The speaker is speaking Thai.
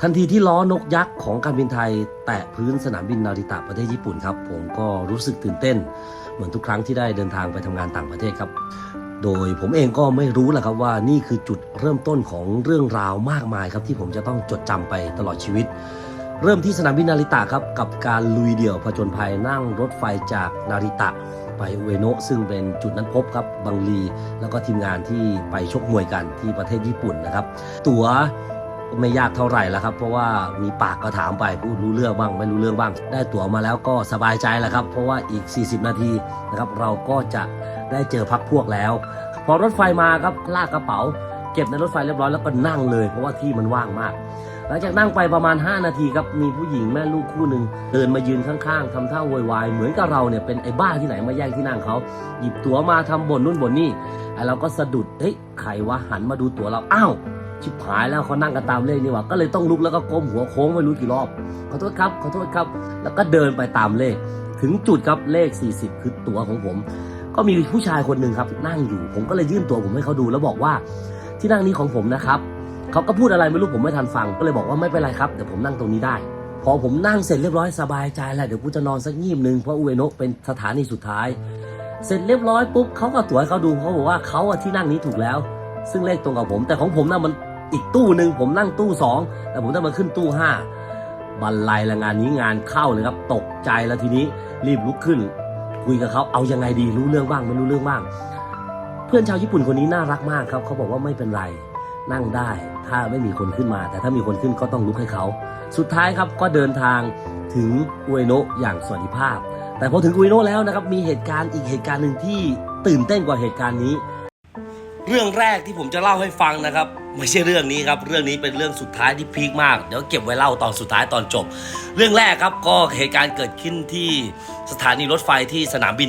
ทันทีที่ล้อนกยักษ์ของการบินไทย แตะพื้นสนามบินนาริตะประเทศญี่ปุ่นครับผมก็รู้สึกตื่นเต้น เหมือนทุกครั้งที่ได้เดินทางไปทำงานต่างประเทศครับ โดยผมเองก็ไม่รู้แหละครับว่านี่คือจุดเริ่มต้นของเรื่องราวมากมายครับที่ผมจะต้องจดจำไปตลอดชีวิต เริ่มที่สนามบินนาริตะครับกับการลุยเดี่ยวผจญภัยนั่งรถไฟจากนาริตะไปอุเอโนะซึ่งเป็นจุดนั้นพบครับบังลี แล้วก็ทีมงานที่ไปชกมวยกันที่ประเทศญี่ปุ่นนะครับ ตั๋ว ไม่ยากเท่าไหร่แล้วครับ เพราะว่ามีปากก็ถามไปพูดรู้เรื่องบ้าง ไม่รู้เรื่องบ้าง ได้ตั๋วมาแล้วก็สบายใจแล้วครับ เพราะว่าอีก 40 นาทีนะครับ เราก็จะได้เจอพักพวกแล้ว พอรถไฟมาครับลากกระเป๋า เก็บในรถไฟเรียบร้อยแล้วก็นั่งเลย เพราะว่าที่มันว่างมาก หลังจากนั่งไปประมาณ 5 นาทีครับมีผู้หญิงแม่ลูกคู่หนึ่งเดินมายืนข้างๆทำท่าโวยวายเหมือนกับเราเนี่ยเป็นไอ้บ้าที่ไหนมาแย่งที่นั่งเขาหยิบตั๋วมาทำบ่นนู่นบ่นนี่ไอ้เราก็สะดุดเฮ้ยใครวะหันมาดูตั๋วเราอ้าว ชิบหายแล้วเขานั่งกันตามเลขนี่หว่าก็เลยต้องลุกแล้วก็ก้มหัวโค้งไม่รู้กี่รอบขอโทษครับขอโทษครับ แล้วก็เดินไปตามเลข ถึงจุดครับเลข 40 คือตัวของผม ก็มีผู้ชายคนหนึ่งครับ นั่งอยู่ ผมก็เลยยื่นตัวผมให้เขาดูแล้วบอกว่า ที่นั่งนี้ของผมนะครับเขาก็พูดอะไรไม่รู้ผมไม่ทันฟัง ก็เลยบอกว่าไม่เป็นไรครับเดี๋ยวผมนั่งตรงนี้ได้ พอผมนั่งเสร็จเรียบร้อยสบายใจแล้วเดี๋ยวกูจะนอนสักงีบหนึ่งเพราะอุเอโนะเป็นสถานีสุดท้าย เสร็จเรียบร้อยปุ๊บเขาก็ตรวจให้เขาดูเขาบอกว่าเขาอะที่นั่งนี้ถูกแล้ว ซึ่งเลขตรงกับผม แต่ของผมน่ะมันอีกตู้หนึ่งผมนั่งตู้สองแต่ผมต้องมาขึ้นตู้ห้าบันไลละงานนี้งานเข้าเลยครับ ตกใจแล้วทีนี้รีบลุกขึ้น คุยกับเขาเอายังไงดีรู้เรื่องบ้างไม่รู้เรื่องบ้าง เพื่อนชาวญี่ปุ่นคนนี้น่ารักมากครับเขาบอกว่าไม่เป็นไรนั่งได้ ถ้าไม่มีคนขึ้นมา แต่ถ้ามีคนขึ้นก็ต้องลุกให้เขา สุดท้ายครับก็เดินทางถึงอุเอโนะอย่างสวัสดิภาพ แต่พอถึงอุเอโนะแล้วนะครับมีเหตุการณ์อีกเหตุการณ์หนึ่งที่ตื่นเต้นกว่าเหตุการณ์นี้ เรื่องแรกที่ผมจะเล่าให้ฟังนะครับ ไม่ใช่เรื่องนี้ครับ เรื่องนี้เป็นเรื่องสุดท้ายที่พีคมาก เดี๋ยวเก็บไว้เล่าตอนสุดท้ายตอนจบ เรื่องแรกครับก็เหตุการณ์เกิดขึ้นที่สถานีรถไฟที่สนามบิน